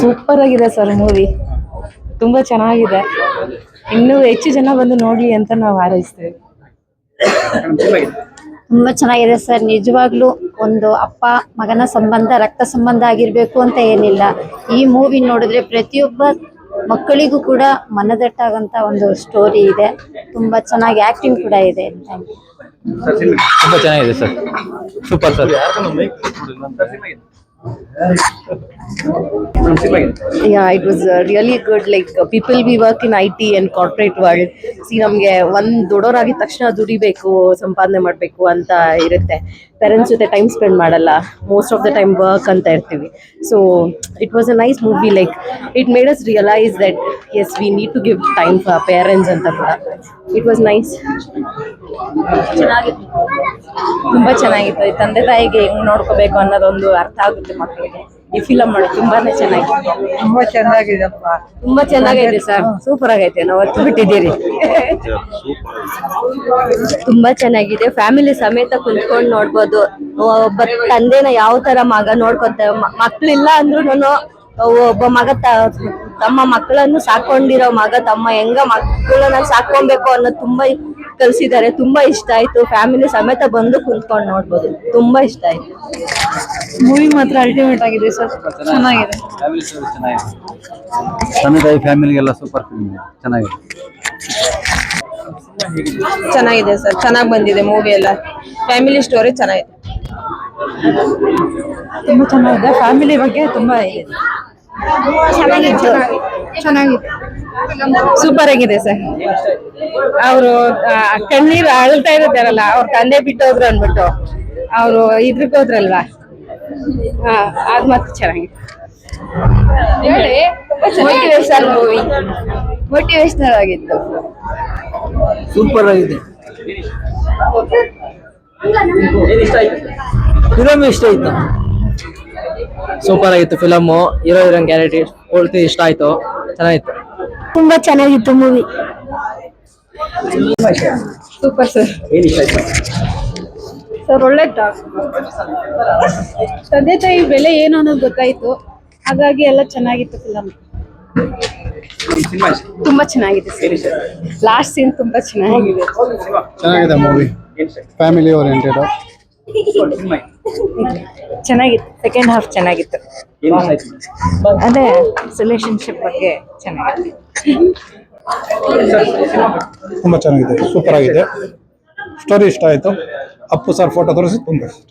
Super ಆಗಿದೆ sir movie ತುಂಬಾ ಚೆನ್ನಾಗಿದೆ. ಇನ್ನೂ ಹೆಚ್ಚು ಜನ ಬಂದು ನೋಡಿ ಅಂತ ನಾವು ಹಾರೈಸ್ತೇವೆ. ತುಂಬಾ ಚೆನ್ನಾಗಿದೆ ಸರ್. ನಿಜವಾಗ್ಲೂ ಒಂದು ಅಪ್ಪ ಮಗನ ಸಂಬಂಧ ರಕ್ತ ಸಂಬಂಧ ಆಗಿರ್ಬೇಕು ಅಂತ ಏನಿಲ್ಲ. ಈ ಮೂವಿ ನೋಡಿದ್ರೆ ಪ್ರತಿಯೊಬ್ಬ ಮಕ್ಕಳಿಗೂ ಕೂಡ ಮನದಟ್ಟಾಗಂತ ಒಂದು ಸ್ಟೋರಿ ಇದೆ. ತುಂಬಾ ಚೆನ್ನಾಗಿ ಆಕ್ಟಿಂಗ್ ಕೂಡ ಇದೆ. ತುಂಬಾ ಚೆನ್ನಾಗಿದೆ sir. Super sir. Yeah it was really good like people we work in I T and corporate world see ನಮಗೆ ಒಂದು ದೊಡ್ಡವರಾಗಿದ ತಕ್ಷಣ ದುಡಿಬೇಕು, ಸಂಪಾದನೆ ಮಾಡಬೇಕು ಅಂತ ಇರುತ್ತೆ. ಪೇರೆಂಟ್ಸ್ ಜೊತೆ ಟೈಮ್ ಸ್ಪೆಂಡ್ ಮಾಡಲ್ಲ. Most of the time work ಅಂತ ಇರ್ತೀವಿ. So it was a nice movie like it made us realise that as we need to give time for parents ಅಂತ ಕೂಡ ಇಟ್ ವಾಸ್ ನೈಸ್ ತುಂಬಾ ಚೆನ್ನಾಗಿತ್ತು. ಈ ತಂದೆ ತಾಯಿಗೆ ಹೆಂಗ್ ನೋಡ್ಕೋಬೇಕು ಅನ್ನೋದೊಂದು ಅರ್ಥ ಆಗುತ್ತೆ ಮಕ್ಕಳಿಗೆ. ಈ ಫಿಲಂ ಮಾಡಿ ತುಂಬಾನೇ ಚೆನ್ನಾಗಿದೆ. ತುಂಬಾ ಚೆನ್ನಾಗಿದೆಪ್ಪ. ತುಂಬಾ ಚೆನ್ನಾಗೈತೆ ಸರ್. ಸೂಪರ್ ಆಗೈತೆ. ನಾವು ಹೊತ್ತು ಬಿಟ್ಟಿದ್ದೀರಿ. ತುಂಬಾ ಚೆನ್ನಾಗಿದೆ. ಫ್ಯಾಮಿಲಿ ಸಮೇತ ಕುಂತ್ಕೊಂಡು ನೋಡ್ಬೋದು. ಒಬ್ಬ ತಂದೆನ ಯಾವ ತರ ಮಗ ನೋಡ್ಕೊತಾರೆ ಮಕ್ಳಿಲ್ಲ ಅಂದ್ರೂ ಒಬ್ಬ ಮಗ ತಮ್ಮ ಮಕ್ಕಳನ್ನು ಸಾಕೊಂಡಿರೋ ಮಗ ತಮ್ಮ ಹೆಂಗ ಮಕ್ಕಳನ್ನ ಸಾಕೊಬೇಕು ಅನ್ನೋದು ತುಂಬಾ ಕಲ್ಸಿದ್ದಾರೆ. ತುಂಬಾ ಇಷ್ಟ ಆಯ್ತು. ಫ್ಯಾಮಿಲಿ ಸಮೇತ ಬಂದು ಕುಂತ್ಕೊಂಡು ನೋಡ್ಬೋದು. ತುಂಬಾ ಇಷ್ಟ ಆಯ್ತು. ಮೂವಿ ಮಾತ್ರ ಅಲ್ಟಿಮೇಟ್ ಆಗಿದೆ ಸರ್. ಚೆನ್ನಾಗಿದೆ. ತಂದೆ ತಾಯಿ ಫ್ಯಾಮಿಲಿಗೆಲ್ಲ ಸೂಪರ್ ಫಿಲ್ಮ್ ಚೆನ್ನಾಗಿದೆ. ಚೆನ್ನಾಗಿದೆ ಸರ್. ಚೆನ್ನಾಗಿ ಬಂದಿದೆ ಮೂವಿ ಎಲ್ಲ. ಫ್ಯಾಮಿಲಿ ಸ್ಟೋರಿ ಚೆನ್ನಾಗಿದೆ. ತುಂಬಾ ಚೆನ್ನಾಗಿದೆ. ಫ್ಯಾಮಿಲಿ ಬಗ್ಗೆ ತುಂಬಾ ಇದೆ. ಚೆನ್ನಾಗಿತ್ತು ಚೆನ್ನಾಗಿದೆ ಸೂಪರ್ ಆಗಿದೆ ಸರ್ ಅವರು ಕಣ್ಣೀರು ಅಳ್ತಾ ಇರುತ್ತಾರಲ್ಲ ಅವ್ರ ತಂದೆ ಬಿಟ್ಟು ಹೋದ್ರು ಅಂದ್ಬಿಟ್ಟು ಅವರು ಇದ್ರಿಗೆ ಹೋದ್ರಲ್ವಾ ಹಾ ಅದ್ ಮತ್ತೆ ಚೆನ್ನಾಗಿತ್ತು ಸರ್ ಮೂವಿ ಮೋಟಿವೇಶನಲ್ ಆಗಿತ್ತು ಸೂಪರ್ ಆಗಿದೆ ಫಿಲಮ್ ಇಷ್ಟ ಆಯ್ತು ಸೂಪರ್ ಆಗಿತ್ತು ಫಿಲಮ್ ಹೀರೋ ಹೀರೋನ್ ಕ್ಯಾರೆಕ್ಟರ್ ಪೂರ್ತಿ ಇಷ್ಟ ಆಯ್ತು ಚೆನ್ನಾಗಿತ್ತು. ತುಂಬಾ ಚೆನ್ನಾಗಿತ್ತು ಮೂವಿ ಸೂಪರ್ ಸರ್ ಸರ್ ಒಳ್ಳೆ ತಂದೆ ತಾಯಿ ಬೆಲೆ ಏನು ಅನ್ನೋದು ಗೊತ್ತಾಯ್ತು. ಹಾಗಾಗಿ ಎಲ್ಲ ಚೆನ್ನಾಗಿತ್ತು ಫಿಲಮ್ ತುಂಬಾ ಚೆನ್ನಾಗಿದೆ ಸರ್ ಲಾಸ್ಟ್ ಸೀನ್ ತುಂಬಾ ಚೆನ್ನಾಗಿದೆ. ಚೆನ್ನಾಗಿದೆ ಮೂವಿ ಫ್ಯಾಮಿಲಿ ಓರಿಯೆಂಟೆಡ್ ಚೆನ್ನಾಗಿತ್ತು. ಸೆಕೆಂಡ್ ಹಾಫ್ ಚೆನ್ನಾಗಿತ್ತು. ಅದೇ ರಿಲೇಶನ್ಶಿಪ್ ಬಗ್ಗೆ ಚೆನ್ನಾಗಿತ್ತು. ತುಂಬ ಚೆನ್ನಾಗಿದೆ ಸೂಪರ್ ಆಗಿದೆ. ಸ್ಟೋರಿ ಇಷ್ಟ ಆಯಿತು. ಅಪ್ಪು ಸರ್ ಫೋಟೋ ತೋರಿಸಿ ತುಂಬ ಇಷ್ಟ.